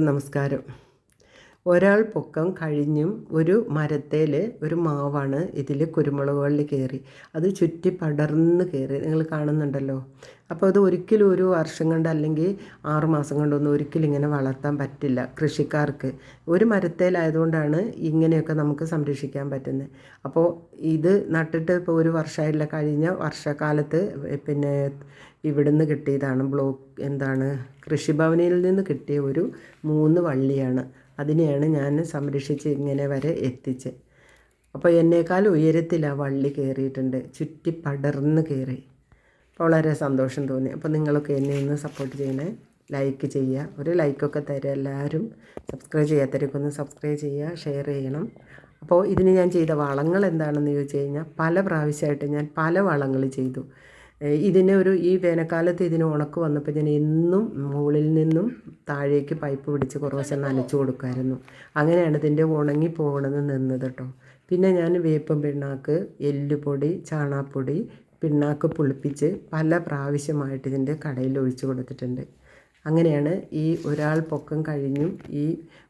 നമസ്കാരം. ഒരാൾ പൊക്കം കഴിഞ്ഞും ഒരു മരത്തേൽ ഒരു മാവാണ് ഇതിൽ കുരുമുളക് വള്ളി കയറി അത് ചുറ്റി പടർന്ന് കയറി നിങ്ങൾ കാണുന്നുണ്ടല്ലോ. അപ്പോൾ അത് ഒരിക്കലും ഒരു വർഷം കൊണ്ട് അല്ലെങ്കിൽ ആറ് മാസം കൊണ്ടൊന്നും ഒരിക്കലും ഇങ്ങനെ വളർത്താൻ പറ്റില്ല കൃഷിക്കാർക്ക്. ഒരു മരത്തേലായതുകൊണ്ടാണ് ഇങ്ങനെയൊക്കെ നമുക്ക് സംരക്ഷിക്കാൻ പറ്റുന്നത്. അപ്പോൾ ഇത് നട്ടിട്ട് ഇപ്പോൾ ഒരു വർഷമായില്ല കഴിഞ്ഞ വർഷക്കാലത്ത് പിന്നെ ഇവിടുന്ന് കിട്ടിയതാണ് ബ്ലോക്ക് എന്താണ് കൃഷിഭവനിൽ നിന്ന് കിട്ടിയ ഒരു മൂന്ന് വള്ളിയാണ്. അതിനെയാണ് ഞാൻ സംരക്ഷിച്ച് ഇങ്ങനെ വരെ എത്തിച്ച് അപ്പോൾ എന്നേക്കാൾ ഉയരത്തിൽ ആ വള്ളി കയറിയിട്ടുണ്ട്. ചുറ്റി പടർന്ന് കയറി. വളരെ സന്തോഷം തോന്നി. അപ്പോൾ നിങ്ങളൊക്കെ എന്നെ ഒന്ന് സപ്പോർട്ട് ചെയ്യണേ. ലൈക്ക് ചെയ്യുക. ഒരു ലൈക്കൊക്കെ തരിക എല്ലാവരും. സബ്സ്ക്രൈബ് ചെയ്യാത്തവരൊക്കെ ഒന്ന് സബ്സ്ക്രൈബ് ചെയ്യുക. ഷെയർ ചെയ്യണം. അപ്പോൾ ഇതിന് ഞാൻ ചെയ്ത വളങ്ങൾ എന്താണെന്ന് ചോദിച്ചു കഴിഞ്ഞാൽ പല പ്രാവശ്യമായിട്ട് ഞാൻ പല വളങ്ങൾ ചെയ്തു. ഇതിനെ ഒരു ഈ വേനൽക്കാലത്ത് ഇതിന് ഉണക്ക് വന്നപ്പോൾ ഞാൻ എന്നും മുകളിൽ നിന്നും താഴേക്ക് പൈപ്പ് പിടിച്ച് കുറവശം നനച്ചു കൊടുക്കുമായിരുന്നു അങ്ങനെയാണ് ഇതിന്റെ ഉണങ്ങി പോകണമെന്ന് നിന്നത് കേട്ടോ പിന്നെ ഞാൻ വേപ്പം പിണ്ണാക്ക് എല്ലുപൊടി ചാണാപ്പൊടി പിണ്ണാക്ക് പുളിപ്പിച്ച് പല പ്രാവശ്യമായിട്ട് ഇതിന്റെ കടയിൽ ഒഴിച്ചു കൊടുത്തിട്ടുണ്ട്. അങ്ങനെയാണ് ഈ ഒരാൾ പൊക്കം കഴിഞ്ഞും ഈ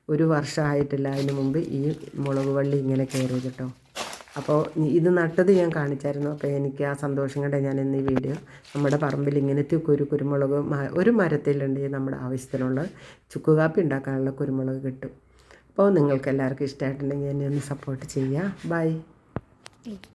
ഒരു വർഷമായിട്ടില്ല അതിന് മുമ്പ് ഈ മുളക് വള്ളി ഇങ്ങനെ കയറിയത് കേട്ടോ. അപ്പോൾ ഇത് നട്ടത് ഞാൻ കാണിച്ചായിരുന്നു. അപ്പോൾ എനിക്ക് ആ സന്തോഷം കണ്ട ഞാൻ ഇന്ന് ഈ വീഡിയോ നമ്മുടെ പറമ്പിൽ ഇങ്ങനത്തെ ഒരു കുരുമുളക് ഒരു മരത്തിലുണ്ട് നമ്മുടെ ആവശ്യത്തിനുള്ള ചുക്ക് കാപ്പി ഉണ്ടാക്കാനുള്ള കുരുമുളക് കിട്ടും. അപ്പോൾ നിങ്ങൾക്ക് എല്ലാവർക്കും ഇഷ്ടമായിട്ടുണ്ടെങ്കിൽ എന്നെ ഒന്ന് സപ്പോർട്ട് ചെയ്യുക. ബൈ.